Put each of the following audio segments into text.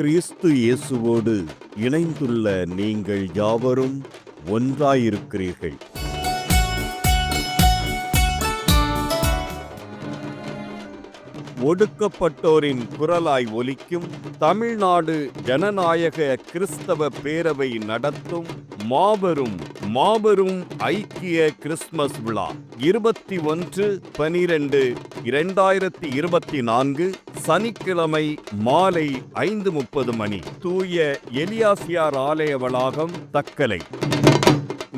கிறிஸ்து இயேசுவோடு இணைந்துள்ள நீங்கள் யாவரும் ஒன்றாயிருக்கிறீர்கள். ஒடுக்கப்பட்டோரின் குரலாய் ஒலிக்கும் தமிழ்நாடு ஜனநாயக கிறிஸ்தவ பேரவை நடத்தும் மாபெரும் மாபெரும் ஐக்கிய கிறிஸ்துமஸ் விழா இருபத்தி ஒன்று பனிரெண்டு இரண்டாயிரத்தி இருபத்தி நான்கு சனிக்கிழமை மாலை ஐந்து முப்பது மணி. தூய எலியாசியார் ஆலய வளாகம் தக்கலை.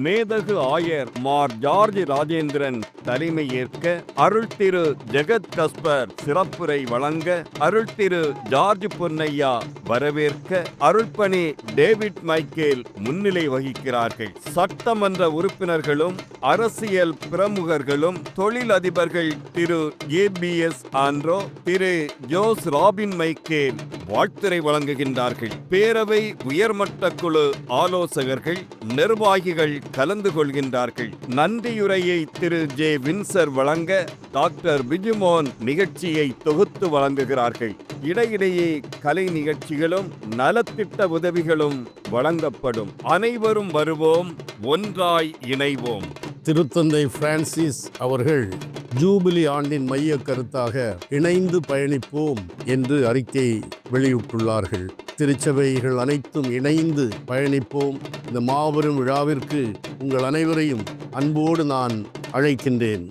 மேதகு ஆயர் மார் ஜார்ஜ் ராஜேந்திரன் தலைமை ஏற்க அருள் திரு ஜெகத் கஸ்பர் சிறப்புரை வழங்க அருள் திரு ஜார்ஜ் பொன்னையா வரவேற்க அருள்பணி டேவிட் மைக்கேல் முன்னிலை வகிக்கிறார்கள். சட்டமன்ற உறுப்பினர்களும் அரசியல் பிரமுகர்களும் தொழிலதிபர்கள் திரு ஏபிஎஸ் ஆண்ட்ரோ திரு ஜோஸ் ராபின் மைக்கேல் வாழ்த்துரை வழங்குகின்றார்கள். பேரவை உயர்மட்ட குழு ஆலோசகர்கள் நிர்வாகிகள் கலந்து கொள்கின்றார்கள். நன்றியுரையை திரு. ஜே. வின்சர் வழங்க டாக்டர் விஜுமோன் நிகழ்ச்சியை தொகுத்து வழங்குகிறார்கள். இடையிடையே கலை நிகழ்ச்சிகளும் நலத்திட்ட உதவிகளும் வழங்கப்படும். அனைவரும் வருவோம் ஒன்றாய் இணைவோம். திருத்தந்தை பிரான்சிஸ் அவர்கள் ஜூபிலி ஆண்டின் மைய கருத்தாக இணைந்து பயணிப்போம் என்று அறிக்கை வெளியிட்டுள்ளார்கள். திருச்சபைகள் அனைத்தும் இணைந்து பயணிப்போம். இந்த மாபெரும் விழாவிற்கு உங்கள் அனைவரையும் அன்போடு நான் அழைக்கின்றேன்.